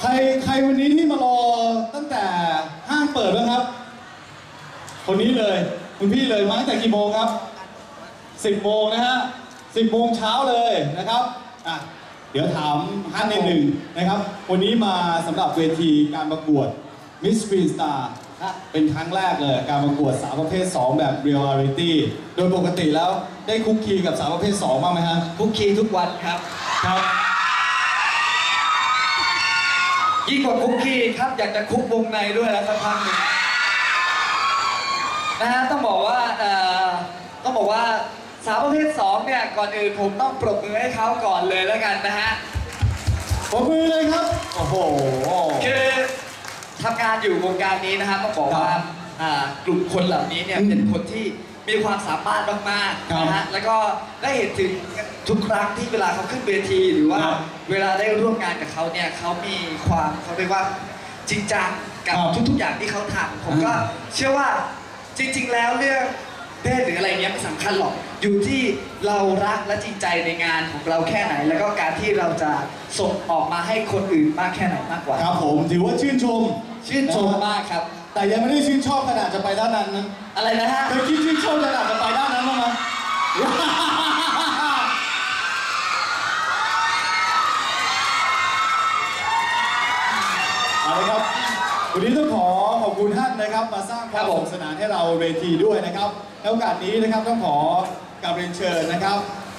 ใครใครวันนี้ที่มารอตั้งแต่ห้างเปิดบ้างครับ คนนี้เลยคุณพี่เลยมาตั้งแต่กี่โมงครับ 10โมงนะฮะ10โมงเช้าเลยนะครับอะเดี๋ยวถามท่านในหนึ่งนะครับ วันนี้มาสำหรับเวทีการประกวด Miss Green Star เป็นครั้งแรกเลยการประกวดสาวประเภท 2 แบบ Reality โดยปกติแล้วได้คุกคีกับสาวประเภท 2 บ้างไหมฮะ คุกคีทุกวันครับ ครับ ยิ่งกว่าคุกคีครับอยากจะคุกวงในด้วยแล้วสักพักหนึ่งนะฮะต้องบอกว่าเอ่อต้องบอกว่าสาวประเภทสองเนี่ยก่อนอื่นผมต้องปรบมือให้เขาก่อนเลยแล้วกันนะฮะปรบมือเลยครับ โอ้โห คือทำงานอยู่วงการนี้นะฮะต้องบอกว่าครับ อ่ากลุ่มคนเหล่านี้เนี่ยอืมเป็นคนที่มีความสามารถมากครับๆนะฮะแล้วก็ได้เห็นถึงทุกครั้งที่เวลาเขาขึ้นเวทีหรือว่าครับเวลาได้ร่วมงานกับเขาเนี่ยเขามีความเขาเรียกว่าจริงจังกับครับทุกๆอย่างที่เขาทำผมก็อ่า เชื่อว่าจริง ๆ แล้วเรื่องเพศหรืออะไรเงี้ยไม่สำคัญหรอกอยู่ที่เรารักและจริงใจในงานของเราแค่ไหน แล้วก็การที่เราจะส่งออกมาให้คนอื่นมากแค่ไหนมากกว่า ครับผมถือว่าชื่นชมชื่นชมมากครับ แต่ยังไม่ได้ชื่นชอบขนาดจะไปด้านนั้นนะอะไรนะฮะ เคยคิดชื่นชอบขนาดจะไปด้านนั้นบ้างไหมเอาละครับ วันนี้ต้องขอขอบคุณท่านนะครับ มาสร้างความสนุกสนานให้เราเวทีด้วยนะครับในโอกาสนี้นะครับต้องขอกราบเรียนเชิญนะครับ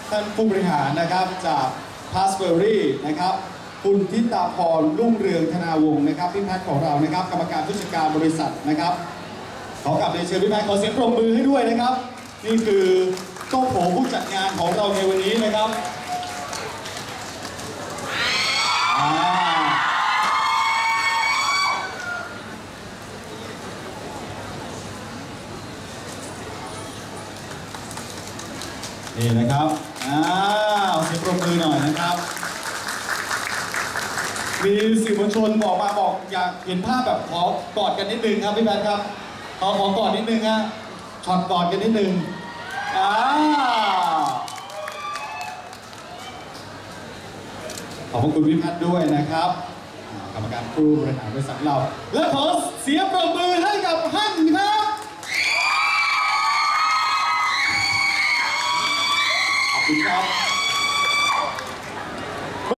ท่านผู้บริหารนะครับจาก p a s b e r r y นะครับ คุณทิตาพรรุ่งเรืองธนาวงศ์นะครับพี่แพทย์ของเรานะครับ กรรมการผู้จัดการบริษัทนะครับ ขอกลับเรียนเชิญพี่แพทย์ขอเสียงปรบมือให้ด้วยนะครับ นี่คือโต้โผผู้จัดงานของเราในวันนี้นะครับนี่นะครับอ้าวเสียงปรบมือหน่อยนะครับ มีสื่อมวลชนบอกมาบอกอยากเห็นภาพแบบขอกอดกันนิดนึงครับพี่แบงค์ครับขอขอกอดนิดนึงฮะช็อตกอดกันนิดนึงอ่าขอบคุณพี่พัฒด้วยนะครับกรรมการผู้บริหารบริษัทเรา และขอเสียงปรบมือให้กับฮั่นครับขอบคุณครับ